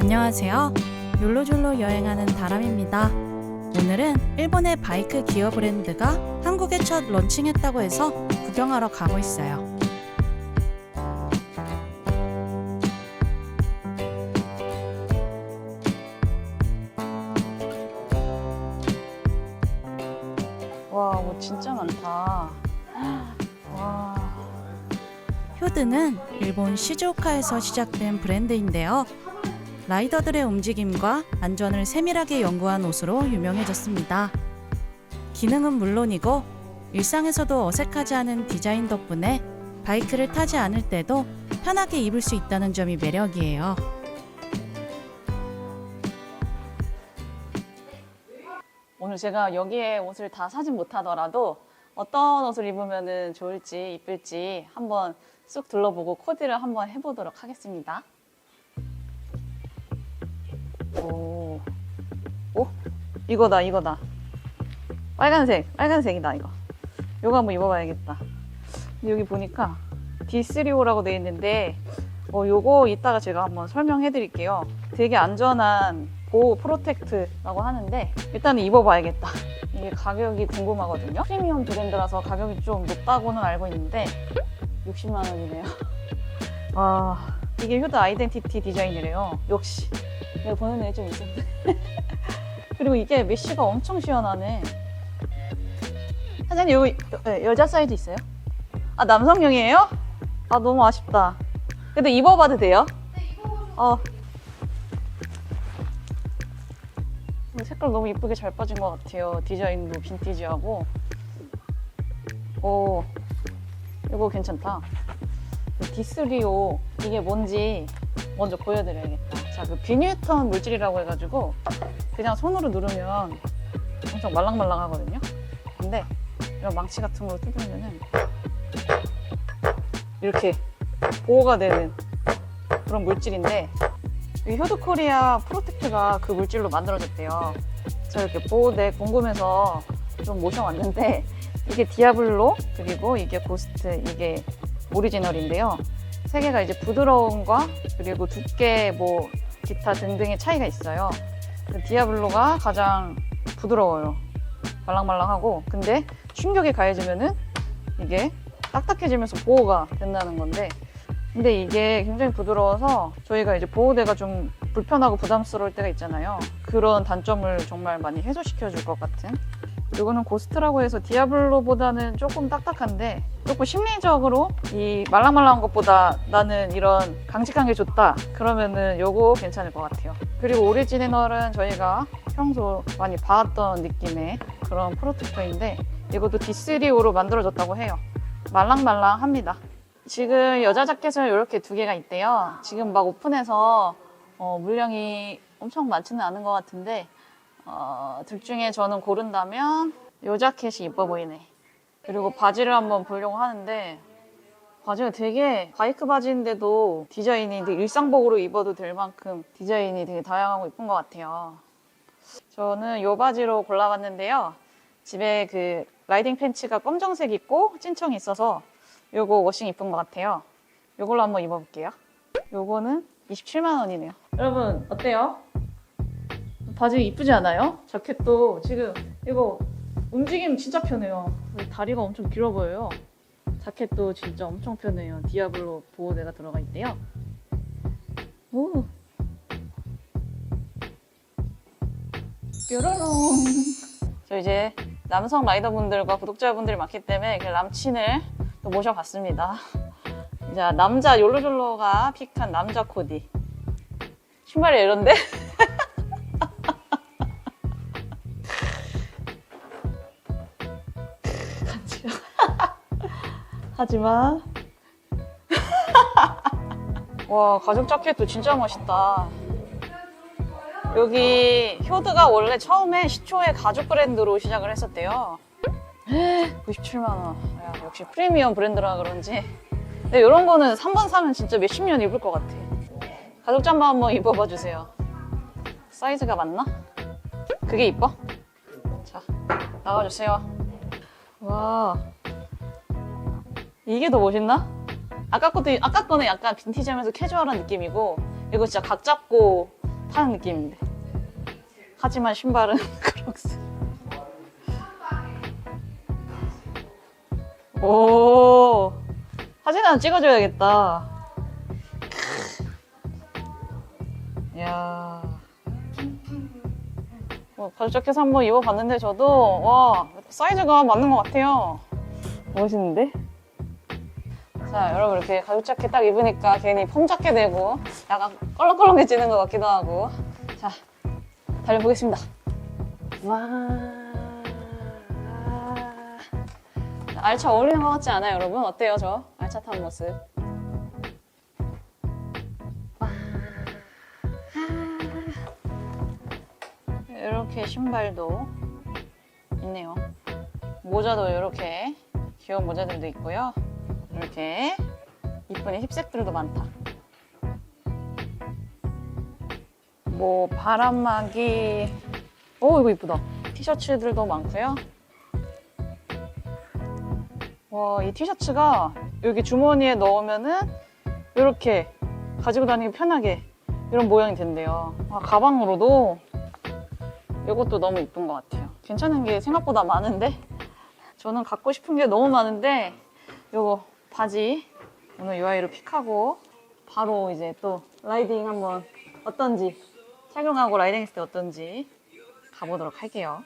안녕하세요. 욜로졸로 여행하는 다람입니다. 오늘은 일본의 바이크 기어 브랜드가 한국에 첫 런칭했다고 해서 구경하러 가고 있어요. 와, 옷 진짜 많다. 와. 효드는 일본 시즈오카에서 시작된 브랜드인데요. 라이더들의 움직임과 안전을 세밀하게 연구한 옷으로 유명해졌습니다. 기능은 물론이고 일상에서도 어색하지 않은 디자인 덕분에 바이크를 타지 않을 때도 편하게 입을 수 있다는 점이 매력이에요. 오늘 제가 여기에 옷을 다 사진 못하더라도 어떤 옷을 입으면 좋을지 이쁠지 한번 쑥 둘러보고 코디를 한번 해보도록 하겠습니다. 오, 오, 이거다, 이거다. 빨간색, 빨간색이다, 이거. 이거 한번 입어봐야겠다. 근데 여기 보니까 D3O라고 되어 있는데, 어, 요거 이따가 제가 한번 설명해 드릴게요. 되게 안전한 보호 프로텍트라고 하는데, 일단은 입어봐야겠다. 이게 가격이 궁금하거든요. 프리미엄 브랜드라서 가격이 좀 높다고는 알고 있는데, 60만 원이네요. 와, 이게 휴드 아이덴티티 디자인이래요. 역시. 내가 보는 애좀 있었네. 그리고 이게 메쉬가 엄청 시원하네. 사장님, 여기 여- 여자 사이즈 있어요? 아, 남성용이에요? 아, 너무 아쉽다. 근데 입어봐도 돼요? 어. 이 색깔 너무 이쁘게 잘 빠진 것 같아요. 디자인도 빈티지하고. 오, 이거 괜찮다. D3O 이게 뭔지 먼저 보여드려야겠다. 자, 그 비뉴턴 물질이라고 해가지고 그냥 손으로 누르면 엄청 말랑말랑 하거든요. 근데 이런 망치 같은 걸 뜯으면은 이렇게 보호가 되는 그런 물질인데 이 효드 코리아 프로텍트가 그 물질로 만들어졌대요. 제가 이렇게 보호대 궁금해서 좀 모셔왔는데 이게 디아블로 그리고 이게 고스트 이게 오리지널인데요. 세 개가 이제 부드러움과 그리고 두께 뭐 기타 등등의 차이가 있어요. 그 디아블로가 가장 부드러워요. 말랑말랑하고 근데 충격이 가해지면은 이게 딱딱해지면서 보호가 된다는 건데 근데 이게 굉장히 부드러워서 저희가 이제 보호대가 좀 불편하고 부담스러울 때가 있잖아요. 그런 단점을 정말 많이 해소시켜 줄 것 같은. 이거는 고스트라고 해서 디아블로보다는 조금 딱딱한데 조금 심리적으로 이 말랑말랑한 것보다 나는 이런 강직한 게 좋다. 그러면은 요거 괜찮을 것 같아요. 그리고 오리지널은 저희가 평소 많이 봐왔던 느낌의 그런 프로텍터인데 이것도 D3O로 만들어졌다고 해요. 말랑말랑합니다. 지금 여자 자켓은 이렇게 두 개가 있대요. 지금 막 오픈해서 어, 물량이 엄청 많지는 않은 것 같은데 어, 둘 중에 저는 고른다면 이 자켓이 이뻐 보이네. 그리고 바지를 한번 보려고 하는데 바지가 되게 바이크 바지인데도 디자인이 되게 일상복으로 입어도 될 만큼 디자인이 되게 다양하고 이쁜 것 같아요. 저는 이 바지로 골라봤는데요. 집에 그 라이딩 팬츠가 검정색 있고 찐청이 있어서 요거 워싱 이쁜 것 같아요. 요걸로 한번 입어볼게요. 요거는 27만 원이네요. 여러분 어때요? 바지 이쁘지 않아요? 자켓도 지금 이거 움직임 진짜 편해요. 다리가 엄청 길어 보여요. 자켓도 진짜 엄청 편해요. 디아블로 보호대가 들어가 있대요. 오. 뾰로롱. 저 이제 남성 라이더분들과 구독자분들이 많기 때문에 그 남친을 또 모셔봤습니다. 자, 남자 욜로졸로가 픽한 남자 코디. 신발이 이런데? 하지만. 와, 가죽 자켓도 진짜 멋있다. 여기 효드가 원래 처음에 시초의 가죽 브랜드로 시작을 했었대요. 97만 원. 야, 역시 프리미엄 브랜드라 그런지. 근데 이런 거는 3번 사면 진짜 몇십 년 입을 것 같아. 가죽 잠바 한번 입어봐 주세요. 사이즈가 맞나? 그게 이뻐? 자, 나와주세요. 와, 이게 더 멋있나? 아까 것도 아까 거는 약간 빈티지하면서 캐주얼한 느낌이고 이거 진짜 각 잡고 타는 느낌인데. 하지만 신발은 크록스. 오, 사진 하나 찍어줘야겠다. 이야. 뭐 가죽자켓 한번 입어봤는데 저도 와 사이즈가 맞는 것 같아요. 멋있는데? 자 여러분 이렇게 가죽 자켓 딱 입으니까 괜히 폼 잡게 되고 약간 껄렁껄렁해지는 것 같기도 하고. 자 달려보겠습니다. 와. 자, 알차 어울리는 것 같지 않아요 여러분? 어때요 저? 알차 탄 모습? 와. 이렇게 신발도 있네요. 모자도 이렇게 귀여운 모자들도 있고요 이렇게 이쁜 힙색들도 많다. 뭐 바람막이 오 이거 이쁘다. 티셔츠들도 많고요. 와 이 티셔츠가 여기 주머니에 넣으면은 이렇게 가지고 다니기 편하게 이런 모양이 된대요. 아, 가방으로도 이것도 너무 이쁜 것 같아요. 괜찮은 게 생각보다 많은데 저는 갖고 싶은 게 너무 많은데 요거 바지 오늘 이 아이로 픽하고 바로 이제 또 라이딩 한번 어떤지 착용하고 라이딩 했을 때 어떤지 가보도록 할게요.